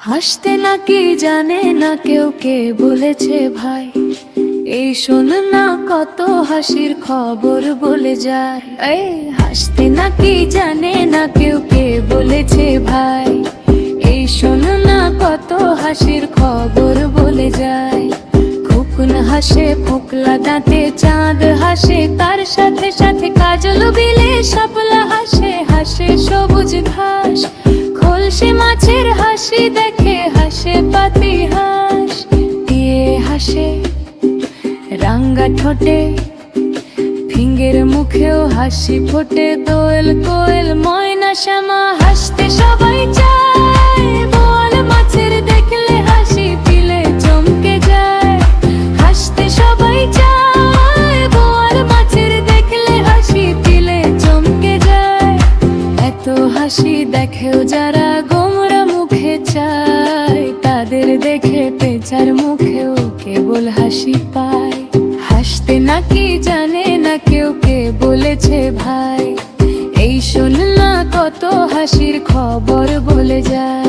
হাসতে নাকি জানে না কেউ কে বলেছে ভাই? এই শোন না কত হাসির খবর বলে যায়। এই হাসতে নাকি জানে না কেউ কে বলেছে ভাই? এই শোন না কত হাসির খবর বলে যায়। খুকুন হাসে, ফোকলা দাঁতে চাঁদ হাসে, তার সাথে সাথে কাজল বিলে শাপলা ঠোঁটে, ফিঙ্গের মুখেও হাসি ফোটে, দোয়েল কোয়েল, ময়না শ্যামা, হাসতে সবাই চায়। বল মাছের দেখলে হাসি পিলে চমকে যায়। হাসতে সবাই চায় মাছের দেখলে হাসি পিলে চমকে যায়। এত হাসি দেখেও যারা গোমরা মুখে চায়, তাদের দেখে পেঁচার মুখেও কেবল হাসি পায়। বলেছে ভাই এই শোন না কত হাসির খবর বলে যায়।